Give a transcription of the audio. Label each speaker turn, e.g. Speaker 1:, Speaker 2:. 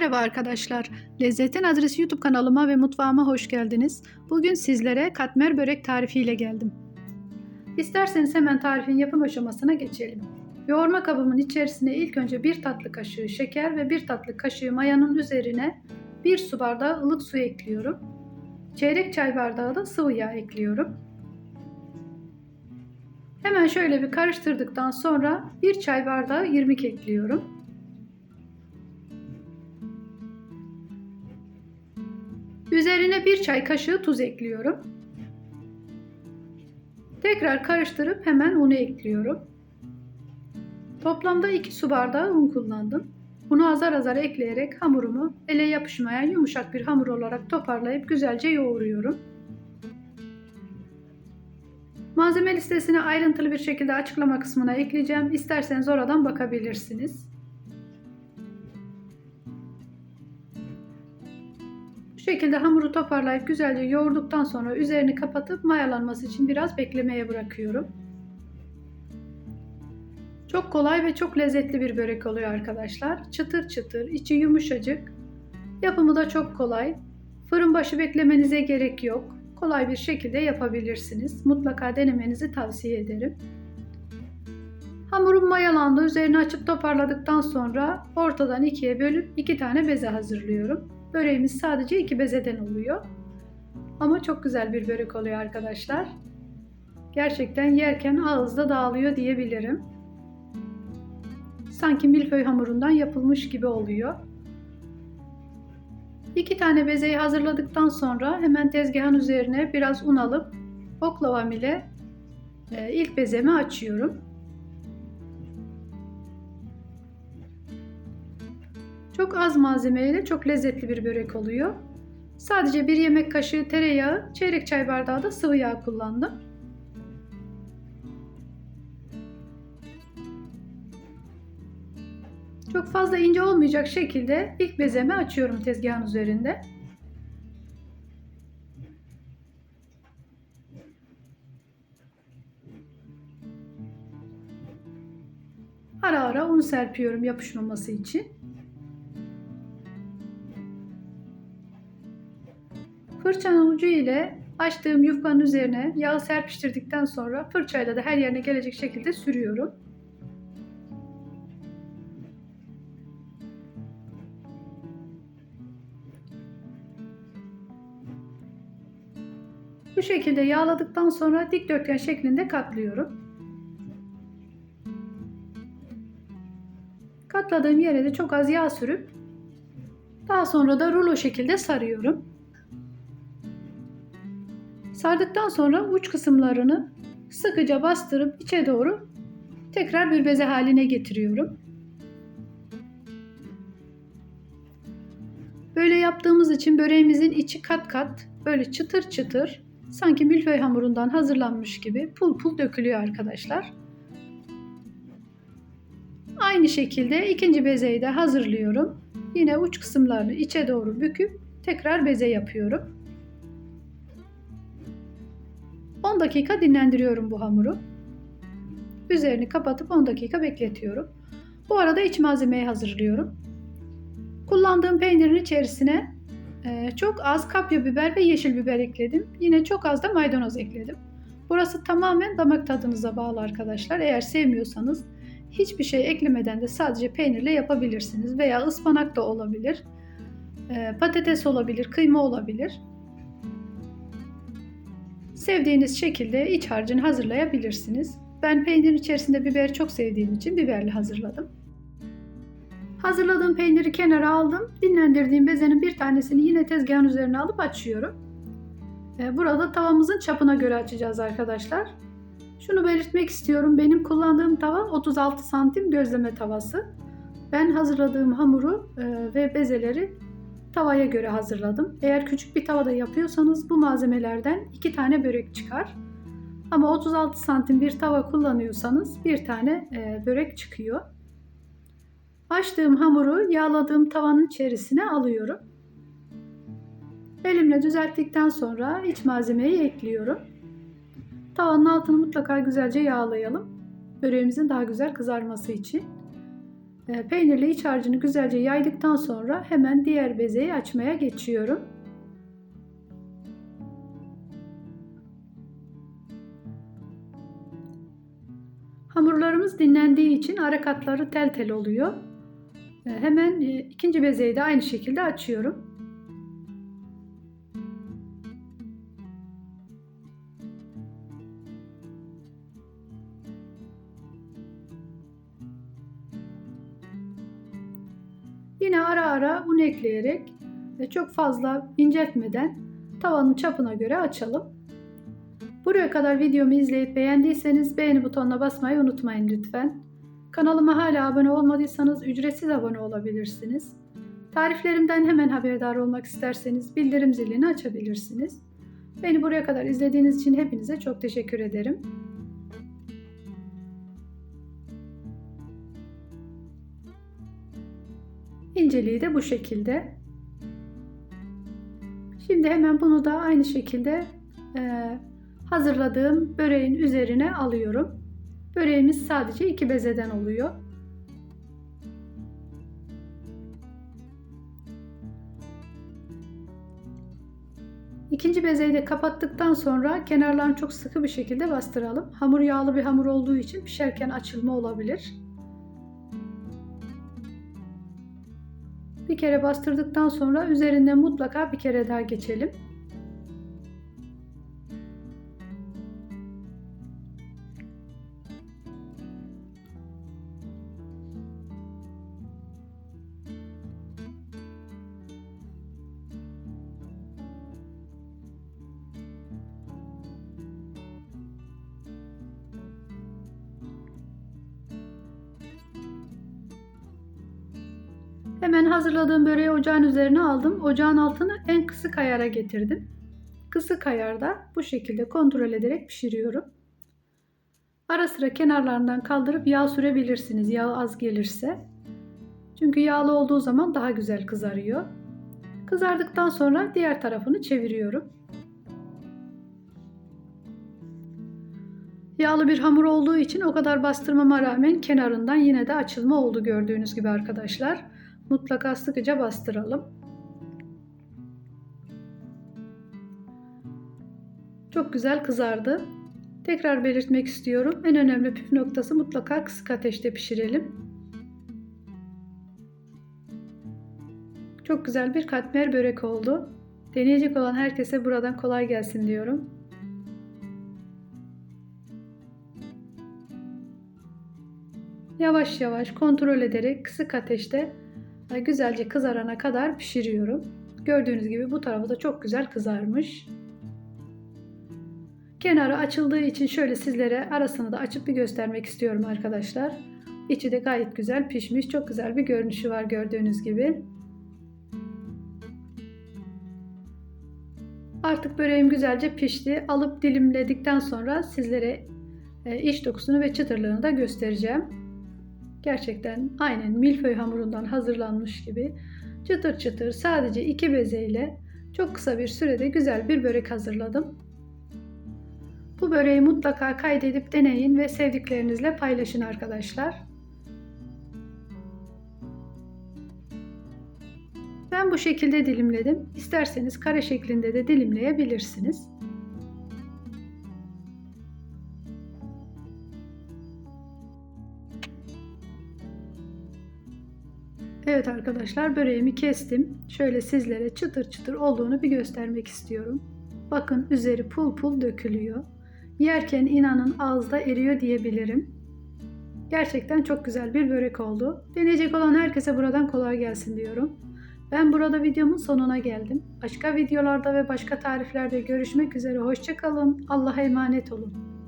Speaker 1: Merhaba arkadaşlar. Lezzetin Adresi YouTube kanalıma ve mutfağıma hoş geldiniz. Bugün sizlere katmer börek tarifiyle geldim. İsterseniz hemen tarifin yapım aşamasına geçelim. Yoğurma kabımın içerisine ilk önce bir tatlı kaşığı şeker ve bir tatlı kaşığı mayanın üzerine bir su bardağı ılık su ekliyorum. Çeyrek çay bardağı da sıvı yağ ekliyorum. Hemen şöyle bir karıştırdıktan sonra bir çay bardağı irmik ekliyorum. Üzerine bir çay kaşığı tuz ekliyorum. Tekrar karıştırıp hemen unu ekliyorum. Toplamda 2 su bardağı un kullandım. Bunu azar azar ekleyerek hamurumu ele yapışmayan yumuşak bir hamur olarak toparlayıp güzelce yoğuruyorum. Malzeme listesini ayrıntılı bir şekilde açıklama kısmına ekleyeceğim. İsterseniz oradan bakabilirsiniz. Şekilde hamuru toparlayıp güzelce yoğurduktan sonra üzerini kapatıp mayalanması için biraz beklemeye bırakıyorum. Çok kolay ve çok lezzetli bir börek oluyor arkadaşlar. Çıtır çıtır, içi yumuşacık. Yapımı da çok kolay. Fırın başı beklemenize gerek yok. Kolay bir şekilde yapabilirsiniz. Mutlaka denemenizi tavsiye ederim. Hamurum mayalandı. Üzerini açıp toparladıktan sonra ortadan ikiye bölüp iki tane beze hazırlıyorum. Böreğimiz sadece iki bezeden oluyor. Ama çok güzel bir börek oluyor arkadaşlar. Gerçekten yerken ağızda dağılıyor diyebilirim. Sanki milföy hamurundan yapılmış gibi oluyor. İki tane bezeyi hazırladıktan sonra hemen tezgahın üzerine biraz un alıp oklavam ile e, ilk bezemi açıyorum. Çok az malzemeyle çok lezzetli bir börek oluyor. Sadece bir yemek kaşığı tereyağı, çeyrek çay bardağı da sıvı yağ kullandım. Çok fazla ince olmayacak şekilde ilk bezemi açıyorum tezgahın üzerinde. Ara ara un serpiyorum yapışmaması için. Fırçanın ucu ile açtığım yufkanın üzerine yağı serpiştirdikten sonra fırçayla da her yerine gelecek şekilde sürüyorum. Bu şekilde yağladıktan sonra dikdörtgen şeklinde katlıyorum. Katladığım yere de çok az yağ sürüp daha sonra da rulo şekilde sarıyorum. Sardıktan sonra uç kısımlarını sıkıca bastırıp içe doğru tekrar bir beze haline getiriyorum. Böyle yaptığımız için böreğimizin içi kat kat böyle çıtır çıtır sanki milföy hamurundan hazırlanmış gibi pul pul dökülüyor arkadaşlar. Aynı şekilde ikinci bezeyi de hazırlıyorum. Yine uç kısımlarını içe doğru büküp tekrar beze yapıyorum. 10 dakika dinlendiriyorum bu hamuru. Üzerini kapatıp 10 dakika bekletiyorum. Bu arada iç malzemeyi hazırlıyorum. Kullandığım peynirin içerisine e, çok az kapya biber ve yeşil biber ekledim. Yine çok az da maydanoz ekledim. Burası tamamen damak tadınıza bağlı arkadaşlar. Eğer sevmiyorsanız hiçbir şey eklemeden de sadece peynirle yapabilirsiniz. Veya ıspanak da olabilir. E, patates olabilir, kıyma olabilir. Sevdiğiniz şekilde iç harcını hazırlayabilirsiniz. Ben peynirin içerisinde biberi çok sevdiğim için biberli hazırladım. Hazırladığım peyniri kenara aldım. Dinlendirdiğim bezenin bir tanesini yine tezgahın üzerine alıp açıyorum. Burada tavamızın çapına göre açacağız arkadaşlar. Şunu belirtmek istiyorum. Benim kullandığım tava 36 santim gözleme tavası. Ben hazırladığım hamuru e, ve bezeleri tavaya göre hazırladım. Eğer küçük bir tavada yapıyorsanız bu malzemelerden iki tane börek çıkar. Ama 36 santim bir tava kullanıyorsanız bir tane e, börek çıkıyor. Açtığım hamuru yağladığım tavanın içerisine alıyorum. Elimle düzelttikten sonra iç malzemeyi ekliyorum. Tavanın altını mutlaka güzelce yağlayalım. Böreğimizin daha güzel kızarması için. E, peynirli iç harcını güzelce yaydıktan sonra hemen diğer bezeyi açmaya geçiyorum. Hamurlarımız dinlendiği için ara katları tel tel oluyor. E, hemen e, ikinci bezeyi de aynı şekilde açıyorum. Yine ara ara un ekleyerek ve çok fazla inceltmeden tavanın çapına göre açalım. Buraya kadar videomu izleyip beğendiyseniz beğeni butonuna basmayı unutmayın lütfen. Kanalıma hala abone olmadıysanız ücretsiz abone olabilirsiniz. Tariflerimden hemen haberdar olmak isterseniz bildirim zilini açabilirsiniz. Beni buraya kadar izlediğiniz için hepinize çok teşekkür ederim. İnceliği de bu şekilde. Şimdi hemen bunu da aynı şekilde e, hazırladığım böreğin üzerine alıyorum. Böreğimiz sadece iki bezeden oluyor. İkinci bezeyi de kapattıktan sonra kenarlarını çok sıkı bir şekilde bastıralım. Hamur yağlı bir hamur olduğu için pişerken açılma olabilir. Bir kere bastırdıktan sonra üzerinden mutlaka bir kere daha geçelim. Hemen hazırladığım böreği ocağın üzerine aldım. Ocağın altını en kısık ayara getirdim. Kısık ayarda bu şekilde kontrol ederek pişiriyorum. Ara sıra kenarlarından kaldırıp yağ sürebilirsiniz yağ az gelirse. Çünkü yağlı olduğu zaman daha güzel kızarıyor. Kızardıktan sonra diğer tarafını çeviriyorum. Yağlı bir hamur olduğu için o kadar bastırmama rağmen kenarından yine de açılma oldu gördüğünüz gibi arkadaşlar mutlaka sıkıca bastıralım. Çok güzel kızardı. Tekrar belirtmek istiyorum. En önemli püf noktası mutlaka kısık ateşte pişirelim. Çok güzel bir katmer börek oldu. Deneyecek olan herkese buradan kolay gelsin diyorum. Yavaş yavaş kontrol ederek kısık ateşte güzelce kızarana kadar pişiriyorum. Gördüğünüz gibi bu tarafı da çok güzel kızarmış. Kenarı açıldığı için şöyle sizlere arasını da açıp bir göstermek istiyorum arkadaşlar. İçi de gayet güzel pişmiş. Çok güzel bir görünüşü var gördüğünüz gibi. Artık böreğim güzelce pişti. Alıp dilimledikten sonra sizlere e, iç dokusunu ve çıtırlığını da göstereceğim. Gerçekten aynen milföy hamurundan hazırlanmış gibi çıtır çıtır sadece iki bezeyle çok kısa bir sürede güzel bir börek hazırladım. Bu böreği mutlaka kaydedip deneyin ve sevdiklerinizle paylaşın arkadaşlar. Ben bu şekilde dilimledim. İsterseniz kare şeklinde de dilimleyebilirsiniz. Evet arkadaşlar böreğimi kestim. Şöyle sizlere çıtır çıtır olduğunu bir göstermek istiyorum. Bakın üzeri pul pul dökülüyor. Yerken inanın ağızda eriyor diyebilirim. Gerçekten çok güzel bir börek oldu. Deneyecek olan herkese buradan kolay gelsin diyorum. Ben burada videomun sonuna geldim. Başka videolarda ve başka tariflerde görüşmek üzere. Hoşçakalın. Allah'a emanet olun.